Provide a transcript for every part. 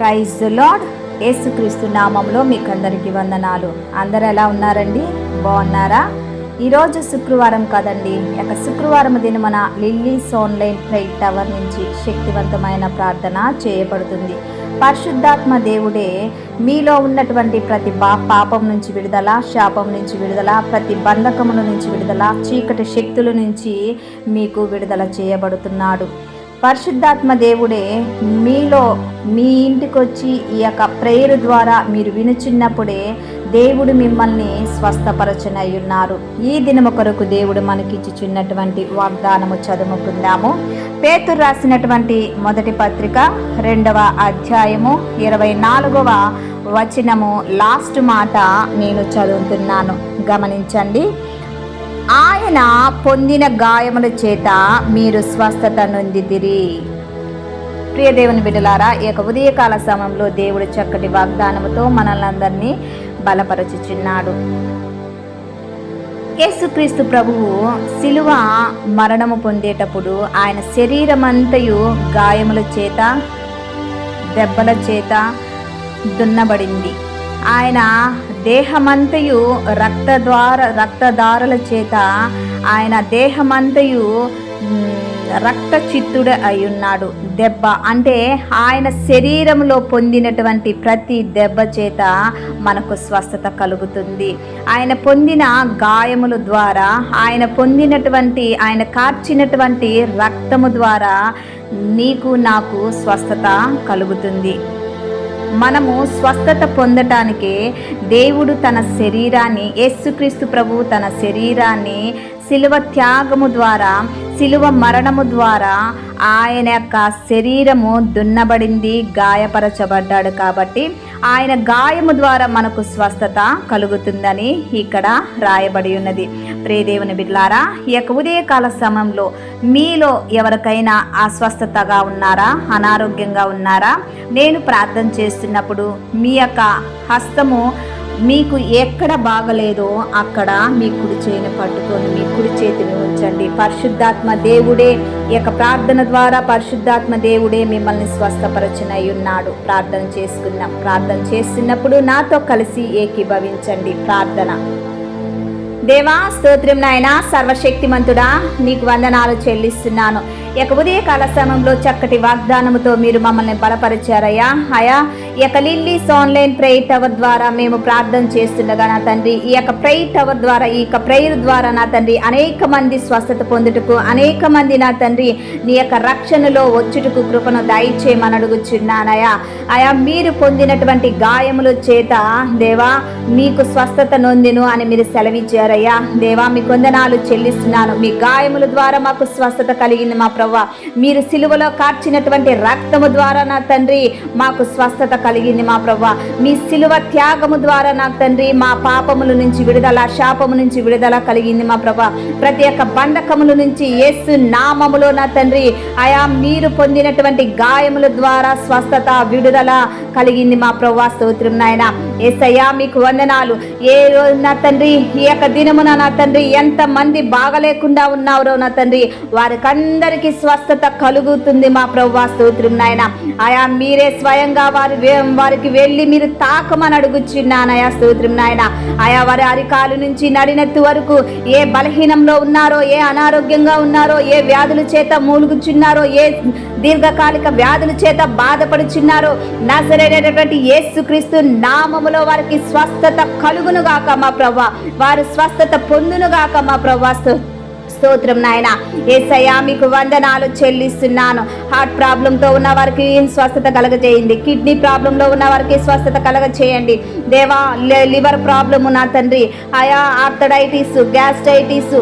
Praise lord యేసుక్రీస్తు నామంలో మీకు అందరికీ వందనాలు. అందరు ఎలా ఉన్నారండి? బాగున్నారా? ఈరోజు శుక్రవారం కదండి. ఇక శుక్రవారం దినమన లిల్లీస్ ఆన్లైన్ ప్రైట్ టవర్ నుంచి శక్తివంతమైన ప్రార్థన చేయబడుతుంది. పరిశుద్ధాత్మ దేవుడే మీలో ఉన్నటువంటి ప్రతి బా పాపం నుంచి విడుదల శాపం నుంచి విడుదల ప్రతి బంధకముల నుంచి విడుదల చీకటి శక్తుల నుంచి మీకు విడుదల చేయబడుతున్నాడు. పరిశుద్ధాత్మ దేవుడే మీలో మీ ఇంటికి వచ్చి ఈ యొక్క ప్రేయర్ ద్వారా మీరు వినుచున్నప్పుడే దేవుడు మిమ్మల్ని స్వస్థపరచనై ఉన్నారు ఈ దినం కొరకు దేవుడు మనకిచ్చుచున్నటువంటి వాగ్దానము చదువుకుందాము పేతురు రాసినటువంటి మొదటి పత్రిక రెండవ అధ్యాయము ఇరవై నాలుగవ వచనము లాస్ట్ మాట నేను చదువుతున్నాను. గమనించండి. ఆయన పొందిన గాయముల చేత మీరు స్వస్థత నొందితిరి. ప్రియ దేవుని బిడ్డలారా ఈ యొక్క ఉదయకాల సమయంలో దేవుడు చక్కటి వాగ్దానముతో మనల్ని అందరినీ బలపరచుచున్నాడు. యేసుక్రీస్తు ప్రభువు శిలువ మరణము పొందేటప్పుడు ఆయన శరీరమంతయు గాయముల చేత దెబ్బల చేత దున్నబడింది. ఆయన దేహమంతయు రక్తద్వార రక్తదారుల చేత ఆయన దేహమంతయు రక్త చిత్తుడు అయి ఉన్నాడు దెబ్బ అంటే ఆయన శరీరంలో పొందినటువంటి ప్రతి దెబ్బ చేత మనకు స్వస్థత కలుగుతుంది. ఆయన పొందిన గాయముల ద్వారా ఆయన పొందినటువంటి ఆయన కార్చినటువంటి రక్తము ద్వారా నీకు నాకు స్వస్థత కలుగుతుంది. మనము స్వస్థత పొందటానికి దేవుడు తన శరీరాన్ని యేసుక్రీస్తు ప్రభు తన శరీరాన్ని శిలువ త్యాగము ద్వారా శిలువ మరణము ద్వారా ఆయన యొక్క శరీరము దున్నబడింది గాయపరచబడ్డాడు కాబట్టి ఆయన గాయము ద్వారా మనకు స్వస్థత కలుగుతుందని ఇక్కడ రాయబడి ఉన్నది. ప్రేదేవుని బిడ్లారా ఈ యొక్క ఉదయకాల సమయంలో మీలో ఎవరికైనా అస్వస్థతగా ఉన్నారా? అనారోగ్యంగా ఉన్నారా? నేను ప్రార్థన చేస్తున్నప్పుడు మీ యొక్క హస్తము మీకు ఎక్కడ బాగలేదో అక్కడ మీ కుడి చేయిని పట్టుకొని మీ కుడి చేతిని ఉంచండి. పరిశుద్ధాత్మ దేవుడే ఈ యొక్క ప్రార్థన ద్వారా పరిశుద్ధాత్మ దేవుడే మిమ్మల్ని స్వస్థపరచనై ఉన్నాడు. ప్రార్థన చేసుకున్నాం ప్రార్థన చేస్తున్నప్పుడు నాతో కలిసి ఏకీభవించండి. ప్రార్థన. దేవా స్తోత్రం నాయన సర్వశక్తిమంతుడా నీకు వందనాలు చెల్లిస్తున్నాను. ఈ యొక్క ఉదయకాల సమయంలో చక్కటి వాగ్దానముతో మీరు మమ్మల్ని బలపరిచారయ్యా. అయా ఈ యొక్క లిల్లీస్ ఆన్లైన్ ప్రేయర్ టవర్ ద్వారా మేము ప్రార్థన చేస్తుండగా నా తండ్రి ఈ యొక్క ప్రేయర్ టవర్ ద్వారా ఈ యొక్క ప్రేయర్ ద్వారా నా తండ్రి అనేక మంది స్వస్థత పొందుటకు అనేక మంది నా తండ్రి నీ యొక్క రక్షణలో వచ్చుటకు కృపను దయచేయమని అడుగుచున్నానయా అయా మీరు పొందినటువంటి గాయముల చేత దేవా మీకు స్వస్థత నొందిను అని మీరు సెలవిచ్చారయ్యా. దేవా మీ కొందనాలు చెల్లిస్తున్నాను. మీ గాయముల ద్వారా మాకు స్వస్థత కలిగింది మా ప్రవ్వ. మీరు సిలువలో కార్చినటువంటి రక్తము ద్వారా నా తండ్రి మాకు స్వస్థత కలిగింది మా ప్రభా మీ సిలువ త్యాగము ద్వారా నాకు తండ్రి మా పాపముల నుంచి విడుదల శాపము నుంచి విడుదల కలిగింది మా ప్రభ ప్రతి ఒక్క బంధకముల నుంచి యేసు నామములో నా తండ్రి ఆయా మీరు పొందినటువంటి గాయముల ద్వారా స్వస్థత విడుదల కలిగింది మా ప్రభా స్తోత్రం నాయన. ఏసయ్యా మీకు వందనాలు. ఏ రోజు నా తండ్రి ఈ యొక్క దినమున నా తండ్రి ఎంత మంది బాగలేకుండా ఉన్నారో నా తండ్రి. వారికందరికీ స్వస్థత కలుగుతుంది మా ప్రభా స్తోత్రం నాయన. ఆయా మీరే స్వయంగా వారి వారికి వెళ్ళి మీరు తాకమని అడుగుచున్నానయా స్తోత్రం నాయన. ఆయా వారి అరికాలు నుంచి నడినెత్తు వరకు ఏ బలహీనంలో ఉన్నారో ఏ అనారోగ్యంగా ఉన్నారో ఏ వ్యాధుల చేత మూలుగుచున్నారో ఏ దీర్ఘకాలిక వ్యాధుల చేత బాధపడుచున్నారో నా నజరైనటువంటి యేసుక్రీస్తు నామములో వారికి స్వస్థత కలుగును గాక మా ప్రభా వారు స్వస్థత పొందును గాక మా ప్రభా స్తోత్రం నాయన. ఏసయ్యా మీకు వందనాలు చెల్లిస్తున్నాను. హార్ట్ ప్రాబ్లంతో ఉన్న వారికి స్వస్థత కలగజేయండి. కిడ్నీ ప్రాబ్లంలో ఉన్న వారికి స్వస్థత కలగజేయండి. దేవా లివర్ ప్రాబ్లం ఉన్న తండ్రి. ఆయా ఆర్థడైటిస్ గ్యాస్ట్రైటిస్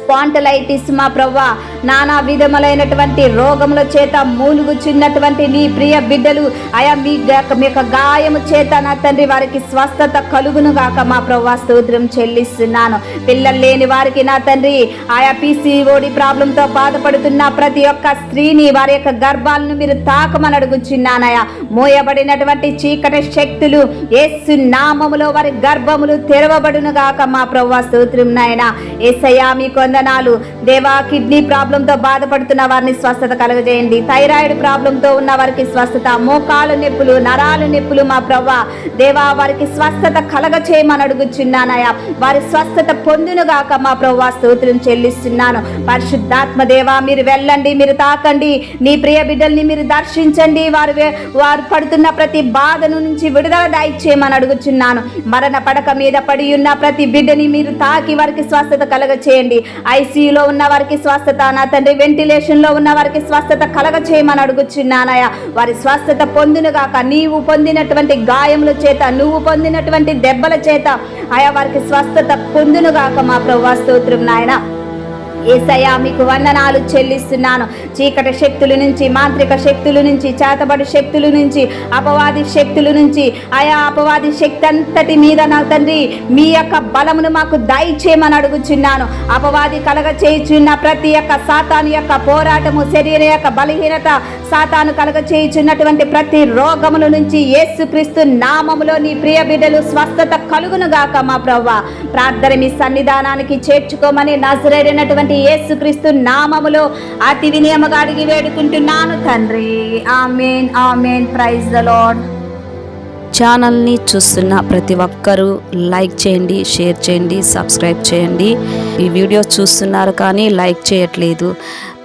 స్పాంటలైటిస్ మా ప్రవ్వ. నానా విధములైనటువంటి రోగముల చేత మూలుగుచున్నటువంటి నీ ప్రియ బిడ్డలు ఆయా మీ యొక్క గాయము చేత నా తండ్రి వారికి స్వస్థత కలుగును గాక. మా ప్రవ్వ స్తోత్రం చెల్లిస్తున్నాను. పిల్లలు లేని వారికి నా తండ్రి ఆయా పీసీఓడి ప్రాబ్లంతో బాధపడుతున్న ప్రతి ఒక్క స్త్రీని వారి యొక్క గర్భాలను మీరు తాకమని అడుగుచున్నానయా. మోయబడినటువంటి చీకటి శక్తులు ఏసు నామములో వారి గర్భములు తెరవబడును గాక. మా ప్రవ్వ స్తోత్రం నాయన. ఏసయ్యా మీ కొందనాలు. దేవా కిడ్నీ ప్రాబ్లం ప్రాబ్లంతో బాధపడుతున్న వారిని స్వస్థత కలగజేయండి. థైరాయిడ్ ప్రాబ్లంతో ఉన్న వారికి స్వస్థత మోకాలు నొప్పులు నరాలు నొప్పులు మా ప్రవ్వా. దేవా వారికి స్వస్థత కలగచేయమని అడుగుచున్నానయా వారి స్వస్థత పొందునుగాక మా ప్రవ్వా స్తోత్రం చెల్లిస్తున్నాను. పరిశుద్ధాత్మ దేవా మీరు వెళ్ళండి మీరు తాకండి. నీ ప్రియ బిడ్డల్ని మీరు దర్శించండి. వారు వారు పడుతున్న ప్రతి బాధను నుంచి విడుదల దాయిచ్చేయమని అడుగుచున్నాను. మరణ పడక మీద పడి ఉన్న ప్రతి బిడ్డని మీరు తాకి వారికి స్వస్థత కలగచేయండి. ఐసీయూలో ఉన్న వారికి స్వస్థత నా తండ్రి వెంటిలేషన్లో ఉన్న వారికి స్వస్థత కలగ చేయమని అడుగుచున్నానయ వారి స్వస్థత పొందినగాక నీవు పొందినటువంటి గాయముల చేత నువ్వు పొందినటువంటి దెబ్బల చేత ఆయా వారికి స్వస్థత పొందునుగాక మా ప్రభు స్తోత్రం నాయన. ఏసయ్యా మీకు వందనాలు చెల్లిస్తున్నాను. చీకటి శక్తుల నుంచి మాంత్రిక శక్తుల నుంచి చేతబడి శక్తుల నుంచి అపవాది శక్తుల నుంచి ఆయా అపవాది శక్తి అంతటి మీద నా తండ్రి మీ యొక్క బలమును మాకు దయచేయమని అడుగుచున్నాను. అపవాది కలగ చేయుచున్న ప్రతి ఒక్క సాతాను యొక్క పోరాటము శరీర యొక్క బలహీనత సాతాను కలగ చేయుచున్నటువంటి ప్రతి రోగముల నుంచి యేసుక్రీస్తు నామములో నీ ప్రియ బిడ్డలు స్వస్థత కలుగును గాక మా ప్రవ్వ. ప్రార్థన మీ సన్నిధానానికి చేర్చుకోమని నజరైనటువంటి యేసుక్రీస్తు నామములో అతి వినియమగా అడిగి వేడుకుంటున్నాను తండ్రి. Amen amen. Praise the lord ఛానల్ని చూస్తున్న ప్రతి ఒక్కరూ లైక్ చేయండి షేర్ చేయండి సబ్స్క్రైబ్ చేయండి. ఈ వీడియో చూస్తున్నారు కానీ లైక్ చేయట్లేదు.